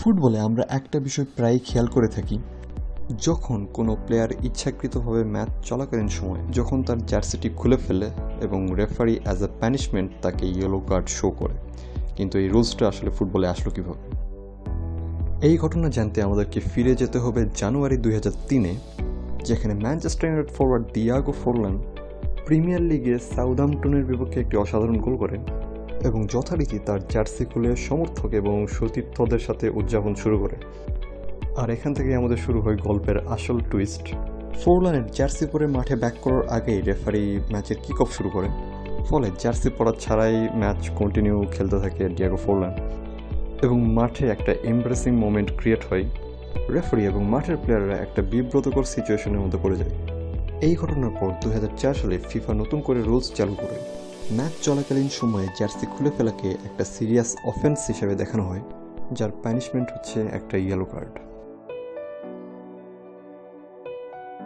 ফুটবলে আমরা একটা বিষয় প্রায় খেয়াল করে থাকি, যখন কোনো প্লেয়ার ইচ্ছাকৃতভাবে ম্যাচ চলাকালীন সময়, যখন তার জার্সিটি খুলে ফেলে এবং রেফারি অ্যাজ আ প্যানিশমেন্ট তাকে ইয়েলো কার্ড শো করে। কিন্তু এই রুলসটা আসলে ফুটবলে আসলো কীভাবে? এই ঘটনা জানতে আমাদেরকে ফিরে যেতে হবে জানুয়ারি দুই হাজার তিনে, যেখানে Manchester United forward Diego Forlan premier লিগে সাউদাম্পটনের বিপক্ষে একটি অসাধারণ গোল করেন এবং যথারীতি তার জার্সি খুলে সমর্থক এবং সতীর্থদের সাথে উদযাপন শুরু করে। আর এখান থেকে আমাদের শুরু হয় গল্পের আসল টুইস্ট ফোরলানের জার্সি পরে মাঠে ব্যাক করার আগেই রেফারি ম্যাচের কিক অফ শুরু করে ফলে জার্সি পরা ছাড়াই ম্যাচ কন্টিনিউ খেলতে থাকে ডিয়াগো ফোরলান এবং মাঠে একটা এমব্রেসিং মোমেন্ট ক্রিয়েট হয়। রেফারি এবং মাঠের প্লেয়াররা একটা বিব্রতকর সিচুয়েশনের মধ্যে পড়ে যায়। এই ঘটনার পর দু হাজার চার সালে ফিফা নতুন করে রুলস চালু করে। ম্যাচ চলাকালীন সময়ে জার্সি খুলে ফেলাকে একটা সিরিয়াস অফেন্স হিসেবে দেখানো হয়, যার পানিশমেন্ট হচ্ছে একটা ইয়েলো কার্ড